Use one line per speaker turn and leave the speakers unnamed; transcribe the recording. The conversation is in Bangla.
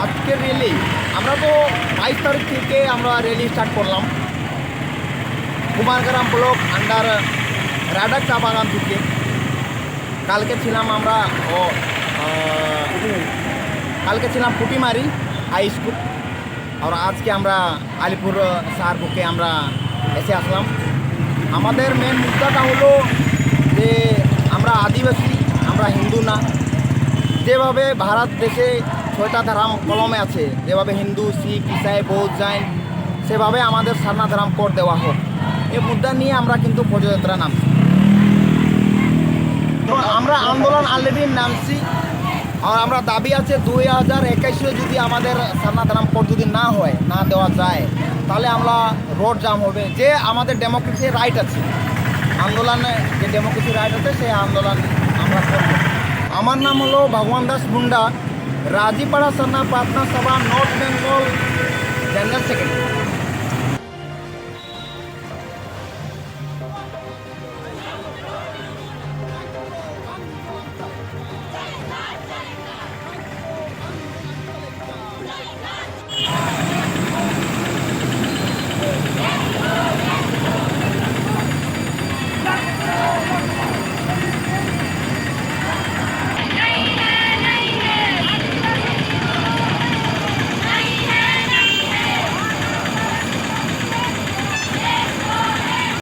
আজকের র্যালি আমরা তো বাইশ তারিখ থেকে আমরা র্যালি স্টার্ট করলাম। কুমারগ্রাম ব্লক আন্ডার রাডাক চা বাগান থেকে। কালকে ছিলাম আমরা, ও কালকে ছিলাম পুটিমারি হাই স্কুল আর আজকে আমরা আলিপুর সার বুকে আমরা এসে আসলাম। আমাদের মেন মুদ্দাটা হলো যে আমরা আদিবাসী, আমরা হিন্দু না। যেভাবে ভারত দেশে ছয়টা ধর্ম কলমে আছে। যেভাবে হিন্দু, শিখ, ইসাই, বৌদ্ধ, জৈন, সেভাবে আমাদের সারনা ধর্ম কোড দেওয়া হোক এই মুদ্রা নিয়ে আমরা কিন্তু পদযাত্রা নামছি। আমরা আন্দোলন অলরেডি নামছি। আর আমরা দাবি আছে দুই হাজার একাইশে যদি আমাদের সারনা ধর্ম কোড যদি না হয়, না দেওয়া যায়, তাহলে আমরা রোড জাম হবে। যে আমাদের ডেমোক্রেসি রাইট আছে। আন্দোলনে যে ডেমোক্রেসি রাইট আছে, সেই আন্দোলন আমরা আমার নাম হলো ভগবান দাস মুন্ডা। রাজীপাড়া সান্না প্রার্থনা সভা নর্থ বেঙ্গল জেনারেল সেক্রেটারি